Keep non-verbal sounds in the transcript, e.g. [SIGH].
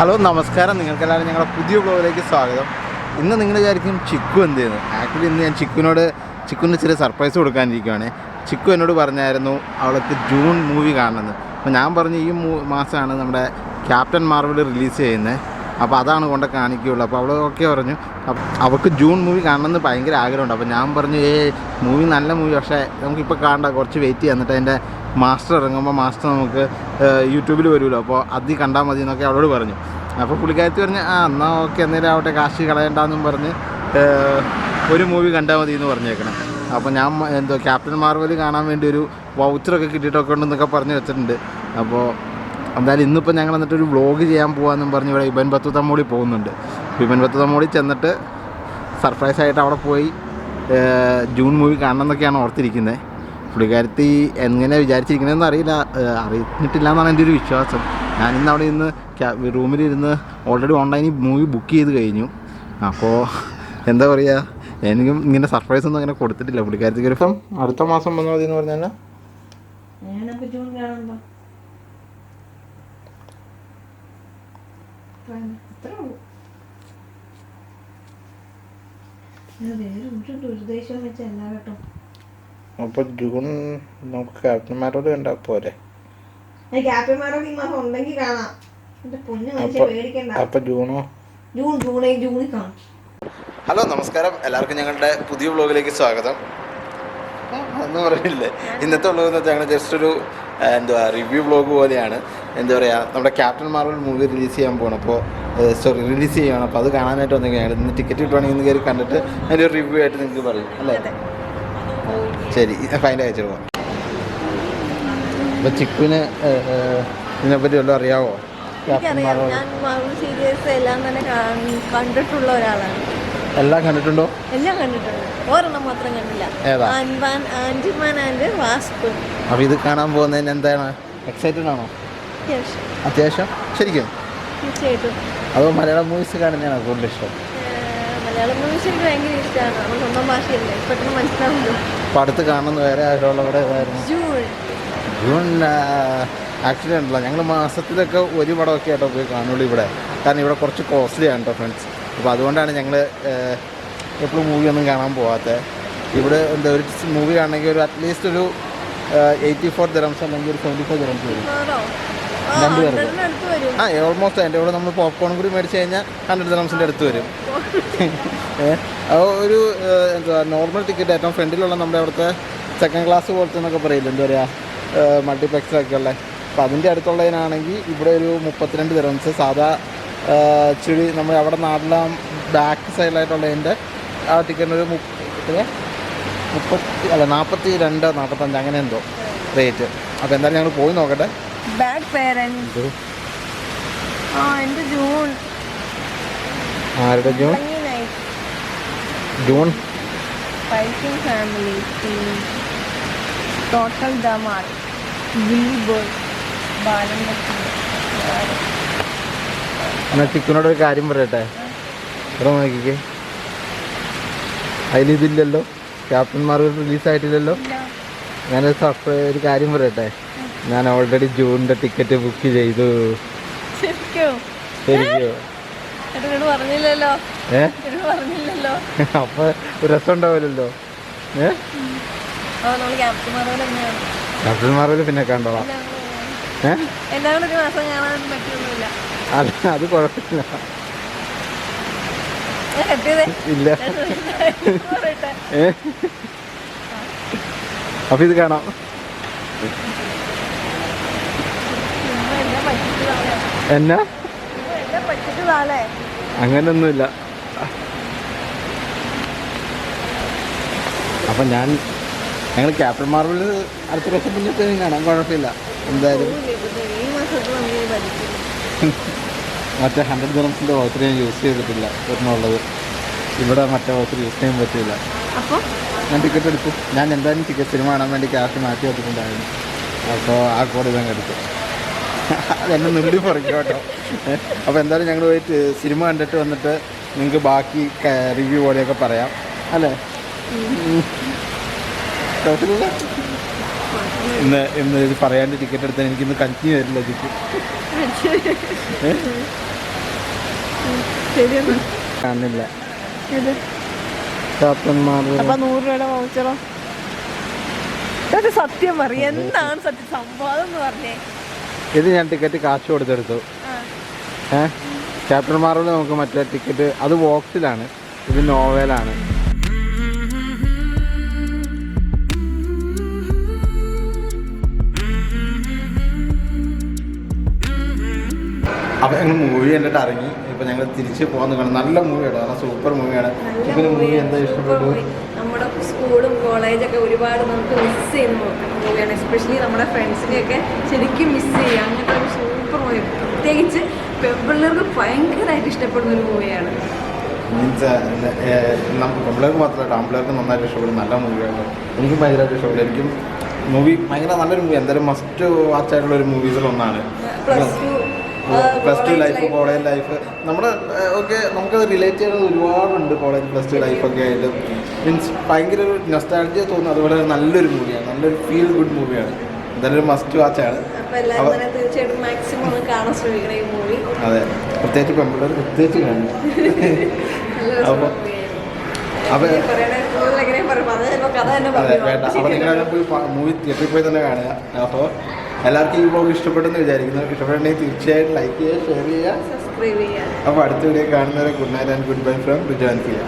Hello നമസ്കാരം. നിങ്ങൾക്കെല്ലാവരും ഞങ്ങളുടെ പുതിയ ബ്ലോഗിലേക്ക് സ്വാഗതം. ഇന്ന് നിങ്ങൾ വിചാരിക്കും ചിക്കു എന്ത് ചെയ്യുന്നു ആക്ച്വലി ഇന്ന് ഞാൻ ചിക്കുവിനോട് ചിക്കുവിന് ചെറിയ സർപ്രൈസ് കൊടുക്കാനിരിക്കുകയാണ് ചിക്കു എന്നോട് പറഞ്ഞായിരുന്നു അവൾക്ക് ജൂൺ മൂവി കാണണമെന്ന്. അപ്പോൾ ഞാൻ പറഞ്ഞു ഈ മാസമാണ് നമ്മുടെ ക്യാപ്റ്റൻ മാർവൽ റിലീസ് ചെയ്യുന്നത്. അപ്പോൾ അതാണ് കൊണ്ട് കാണിക്കുകയുള്ളൂ. അപ്പോൾ അവൾ ഓക്കെ പറഞ്ഞു. അവൾക്ക് ജൂൺ മൂവി കാണണമെന്ന് ഭയങ്കര ആഗ്രഹമുണ്ട്. അപ്പോൾ ഞാൻ പറഞ്ഞു ഏ മൂവി നല്ല മൂവി പക്ഷേ നമുക്കിപ്പോൾ കാണണ്ട. കുറച്ച് വെയിറ്റ് ചെയ്യാം. എന്നിട്ട് അതിന്റെ മാസ്റ്റർ ഇറങ്ങുമ്പോൾ മാസ്റ്റർ നമുക്ക് യൂട്യൂബിൽ വരുമല്ലോ അപ്പോൾ അതി കണ്ടാൽ മതി എന്നൊക്കെ അവളോട് പറഞ്ഞു. അപ്പോൾ പുള്ളിക്കാരത്തി പറഞ്ഞ് ആ എന്നാൽ ഓക്കെ എന്തെങ്കിലും ആവട്ടെ കാശ് കളയണ്ടെന്നും പറഞ്ഞ് ഒരു മൂവി കണ്ടാൽ മതി എന്ന് പറഞ്ഞേക്കണം. അപ്പോൾ ഞാൻ എന്തോ ക്യാപ്റ്റൻ മാർവൽ കാണാൻ വേണ്ടി ഒരു വൗച്ചറൊക്കെ കിട്ടിയിട്ടൊക്കെ ഉണ്ടെന്നൊക്കെ പറഞ്ഞ് വെച്ചിട്ടുണ്ട്. അപ്പോൾ എന്തായാലും ഇന്നിപ്പോൾ ഞങ്ങൾ എന്നിട്ട് ഒരു വ്ളോഗ് ചെയ്യാൻ പോകാമെന്നും പറഞ്ഞ് ഇവിടെ ഇബൻ ബത്തു തമ്മോളി പോകുന്നുണ്ട്. ഇബൻ ബത്തു തമ്മോളി ചെന്നിട്ട് സർപ്രൈസായിട്ട് അവിടെ പോയി ജൂൺ മൂവി കാണണം എന്നൊക്കെയാണ് ഓർത്തിരിക്കുന്നത് പുള്ളിക്കാരത്തി എങ്ങനെ വിചാരിച്ചിരിക്കണമെന്ന് അറിയില്ല. അറിഞ്ഞിട്ടില്ല എന്നാണ് എന്റെ ഒരു വിശ്വാസം. ഞാൻ ഇന്ന് അവിടെ ഇന്ന് റൂമിലിരുന്ന് ഓൾറെഡി ഓൺലൈനിൽ മൂവി ബുക്ക് ചെയ്ത് കഴിഞ്ഞു. അപ്പോൾ എന്താ പറയുക എനിക്കും ഇങ്ങനെ സർപ്രൈസ് ഒന്നും അങ്ങനെ കൊടുത്തിട്ടില്ല. പുള്ളിക്കാരത്തി ഒരു ഇപ്പം അടുത്ത മാസം വന്നാൽ മതി എന്ന് പറഞ്ഞാൽ വേറെ ഒരു ദുരുദ്ദേശം വെച്ചാൽ കേട്ടോ. അപ്പോൾ ജൂൺ നമുക്ക് ക്യാപ്റ്റന്മാരോട് കണ്ടാ പോരെ. ക്യാപ്റ്റന്മാരൊക്കെ ഈ മാസം ഉണ്ടെങ്കിൽ കാണാം. എന്റെ പൊന്നു മനുഷ്യ അപ്പൊ- അപ്പോൾ ജൂണോ? ജൂൺ ജൂണേ ജൂണിൽ കാണും. ഹലോ നമസ്കാരം. എല്ലാവർക്കും ഞങ്ങളുടെ പുതിയ വ്ളോഗിലേക്ക് സ്വാഗതം. ഒന്നും പറയില്ലേ? ഇന്നത്തെ വ്ളോഗ് എന്ന് വെച്ചാൽ ഞങ്ങൾ ജസ്റ്റ് ഒരു എന്തുവാ റിവ്യൂ വ്ളോഗ് പോലെയാണ്. എന്താ പറയുക നമ്മുടെ ക്യാപ്റ്റൻ മാർവൽ മൂവി റിലീസ് ചെയ്യാൻ പോകണം അപ്പോൾ സോറി റിലീസ് ചെയ്യണം അപ്പോൾ അത് കാണാനായിട്ട് വന്നെങ്കിൽ ഞങ്ങൾ ഇന്ന് ടിക്കറ്റ് കിട്ടുവാണെങ്കിൽ ഇന്ന് കയറി കണ്ടിട്ട് അതിന്റെ ഒരു റിവ്യൂ ആയിട്ട് നിങ്ങൾക്ക് പറയും അല്ലേ? ശരി ഫൈന്റെ അയച്ചു പോകാം അപ്പോൾ ചിക്കുവിന് ഇതിനെപ്പറ്റി വല്ലതും അറിയാവോ? എനിക്കറിയാം. ഞാൻ മാർവൽ സീരീസ് എല്ലാം തന്നെ കാണ്- കണ്ടിട്ടുള്ള ഒരാളാണ്. എല്ലാം കണ്ടിട്ടുണ്ടോ? എല്ലാം കണ്ടിട്ടുണ്ട്. ഒരെണ്ണം മാത്രം കണ്ടില്ല. ഏതാ? ആന്റിമാൻ ആൻഡ് വാസ്തു അപ്പോൾ ഇത് കാണാൻ പോകുന്നതിന് എന്താണ്? എക്സൈറ്റഡ് ആണോ? അത്യാവശ്യം? ശരിക്കും? തീർച്ചയായിട്ടും. അതോ മലയാളം മൂവീസ് കാണുന്നതാണ് കൂടുതൽ ഇഷ്ടം? ഏഹ് മലയാളം മൂവീസ് എനിക്ക് ഭയങ്കര ഇഷ്ടമാണ്. നമ്മൾ സ്വന്തം ഭാഷയല്ലേ? പെട്ടെന്ന് മനസ്സിലാവുമല്ലോ അപ്പോൾ അടുത്ത് കാണുന്ന വേറെ ഏതായിരുന്നു ജൂൺ. ആക്ച്വലി ഉണ്ടല്ലോ. ഞങ്ങൾ മാസത്തിലൊക്കെ ഒരു പടമൊക്കെ ആയിട്ടോ പോയി കാണുള്ളൂ ഇവിടെ. കാരണം ഇവിടെ കുറച്ച് കോസ്റ്റ്ലി ആണ് കേട്ടോ ഫ്രണ്ട്സ് അപ്പോൾ അതുകൊണ്ടാണ് ഞങ്ങൾ എപ്പോഴും മൂവി ഒന്നും കാണാൻ പോകാത്തത് ഇവിടെ എന്താ ഒരു മൂവി കാണണമെങ്കിൽ ഒരു അറ്റ്ലീസ്റ്റ് ഒരു എയ്റ്റി ഫോർ ദിറംസ് അല്ലെങ്കിൽ ഒരു സെവന്റി ഫോർ ദിറംസ് വരും രണ്ട് പേർക്ക്. ആ ഓൾമോസ്റ്റ് അതിന്റെ കൂടെ നമ്മൾ പോപ്കോൺ കൂടി മേടിച്ച് കഴിഞ്ഞാൽ ഹൺഡ്രഡ് ദിറംസിന്റെ അടുത്ത് വരും. [LAUGHS] ഒരു എന്താ നോർമൽ ടിക്കറ്റ് ഏറ്റവും ഫ്രണ്ടിലുള്ള നമ്മുടെ അവിടുത്തെ സെക്കൻഡ് ക്ലാസ് പോലത്തെ എന്നൊക്കെ പറയില്ല? എന്താ പറയുക മൾട്ടിപ്ലക്സിലൊക്കെ ഉള്ളത് അപ്പോൾ അതിന്റെ അടുത്തുള്ളതിനാണെങ്കിൽ ഇവിടെ ഒരു മുപ്പത്തിരണ്ട് ദിറംസ് സാധാ ചുഴി ഇച്ചിരി നമ്മൾ അവിടെ നാട്ടിലാം ബാക്ക് സൈഡിലായിട്ടുള്ളതിന്റെ ആ ടിക്കറ്റിന് ഒരു മുപ്പത്തി മുപ്പത്തി അല്ല നാൽപ്പത്തി രണ്ട് നാൽപ്പത്തഞ്ച് അങ്ങനെ എന്തോ റേറ്റ് അപ്പോൾ എന്തായാലും ഞങ്ങൾ പോയി നോക്കട്ടെ. ബാഡ് പേരൻസ് ആ എന്റെ ജൂൺ? ആരുടെ June? June? Fighting family total ദമാർ boy Balan എന്നാൽ ചിക്കനോട് ഒരു കാര്യം പറയട്ടെ? ഇവിടെ നോക്കിക്കേ. അതിലിതില്ലല്ലോ ക്യാപ്റ്റന്മാർ റിലീസായിട്ടില്ലല്ലോ ഞാനൊരു സർപ്രൈസ് ഒരു കാര്യം പറയട്ടെ? ഞാൻ ഓൾറെഡി ജൂണിന്റെ ടിക്കറ്റ് ബുക്ക് ചെയ്തു. പറഞ്ഞില്ലല്ലോ. പറഞ്ഞില്ലല്ലോ. [LAUGHS] അപ്പോൾ ഒരു രസം ഉണ്ടാവില്ലല്ലോ ക്യാപ്റ്റൻ മാർവൽ പിന്നെ കണ്ടോ ഏ? ഒരു മാസം കാണാൻ പറ്റിയൊന്നുമില്ല അത് അത് കുഴപ്പമില്ല. ഇല്ല. അപ്പൊ ഇത് കാണാം. എന്നാ? അങ്ങനൊന്നുമില്ല. അപ്പം ഞാൻ ഞങ്ങൾ ക്യാപ്റ്റൻ മാർബിൾ അടുത്ത പ്രാവശ്യം പിന്നെ പോയി കാണാം. കുഴപ്പമില്ല. എന്തായാലും. മറ്റേ ഹൺഡ്രഡ് ഗ്രംസിന്റെ വൗച്ചർ ഞാൻ യൂസ് ചെയ്തിട്ടില്ല. എന്നുള്ളത് ഇവിടെ മറ്റേ വൗച്ചർ യൂസ് ചെയ്യാൻ പറ്റില്ല ഞാൻ ടിക്കറ്റ് എടുത്തു ഞാൻ എന്തായാലും ടിക്കറ്റ് സിനിമ കാണാൻ വേണ്ടി ക്യാഷ് മാറ്റി വെച്ചിട്ടുണ്ടായിരുന്നു. അപ്പോൾ ആ കോഡ് ഇതങ്ങ് എടുത്തു. അതെന്നെ നുള്ളി പറിക്കും കേട്ടോ അപ്പോൾ എന്തായാലും ഞങ്ങൾ പോയിട്ട് സിനിമ കണ്ടിട്ട് വന്നിട്ട് നിങ്ങൾക്ക് ബാക്കി റിവ്യൂ പോലെയൊക്കെ പറയാം. അല്ലേ? ഇന്ന് ഇന്ന് ഇത് പറയാണ്ട് ടിക്കറ്റ് എടുത്താൽ എനിക്കിന്ന് കഞ്ഞി വരില്ല ഇതിക്ക്. കാണില്ല. സത്യം പറയും. എന്താണ് സത്യം? സംവാദം എന്ന് പറഞ്ഞേ. ഇത് ഞാൻ ടിക്കറ്റ് കാശ് കൊടുത്തെടുത്തു. ഏഹ് ഏ? മാറിൽ നമുക്ക് മറ്റേ ടിക്കറ്റ് അത് ബോക്സിലാണ്. ഇത് നോവലാണ്. അപ്പൊ ഞങ്ങൾ മൂവി കണ്ടിട്ട് ഇറങ്ങി. ഇപ്പൊ ഞങ്ങൾ തിരിച്ച് പോകാൻ നിൽക്കണം നല്ല മൂവിയാണ് സൂപ്പർ മൂവിയാണ് ഇപ്പൊ മൂവി എന്താ ഇഷ്ടപ്പെട്ടു സ്കൂളും കോളേജൊക്കെ ഒരുപാട് നമുക്ക് മിസ് ചെയ്യുന്ന മൂവിയാണ് എസ്പെഷ്യലി നമ്മുടെ ഫ്രണ്ട്സിനെയൊക്കെ ശരിക്കും മിസ് ചെയ്യുക. അങ്ങനത്തെ ഒരു സൂപ്പർ മൂവി പ്രത്യേകിച്ച് പെൺപിള്ളേർക്ക് ഭയങ്കരമായിട്ട് ഇഷ്ടപ്പെടുന്ന ഒരു മൂവിയാണ് മീൻസ് പെമ്പിളേർക്ക് മാത്രമല്ല ആമ്പിളേർക്ക് നന്നായിട്ട് ഇഷ്ടപ്പെടും നല്ല മൂവിയാണ് എനിക്കും ഭയങ്കരമായിട്ട് ഇഷ്ടപ്പെടും. എനിക്കും മൂവി ഭയങ്കര നല്ലൊരു മൂവി എന്തായാലും മസ്റ്റ് വാച്ച് ആയിട്ടുള്ള ഒരു മൂവീസിൽ ഒന്നാണ് plus two plus two life college life നമ്മുടെ ഒക്കെ നമുക്ക് റിലേറ്റ് ചെയ്യുന്നത് ഒരുപാടുണ്ട് കോളേജ് പ്ലസ് ടു ലൈഫൊക്കെ ആയിട്ട്. മീൻസ് ഭയങ്കര ഒരു നെസ്റ്റാൾജിയ തോന്നുന്നു. അതുപോലെ നല്ലൊരു മൂവിയാണ് നല്ലൊരു ഫീൽ ഗുഡ് മൂവിയാണ് എന്തായാലും മസ്റ്റ് വാച്ചാണ് ആണ്. അതെ. പ്രത്യേകിച്ച് പെമ്പിള്ളേർ പ്രത്യേകിച്ച് കാണും. അപ്പോൾ അപ്പൊ- അപ്പൊ- പറയണേ കൂടുതൽ എങ്ങനെയാ പറയുമ്പോ കഥ തന്നെ അതെ വേണ്ട. അപ്പോൾ നിങ്ങളെല്ലാം പോയി മൂവി തിയേറ്ററിൽ പോയി തന്നെ കാണുക. അപ്പോൾ എല്ലാവർക്കും ഈ ബ്ലോഗ് ഇഷ്ടപ്പെട്ടെന്ന് വിചാരിക്കുന്നു ഇഷ്ടപ്പെട്ടുണ്ടെങ്കിൽ തീർച്ചയായിട്ടും ലൈക്ക് ചെയ്യുക ഷെയർ ചെയ്യുക. സബ്സ്ക്രൈബ് ചെയ്യുക. അപ്പോൾ അടുത്ത വീഡിയോ കാണുന്നവരെ good night and good bye from Rijan Fiya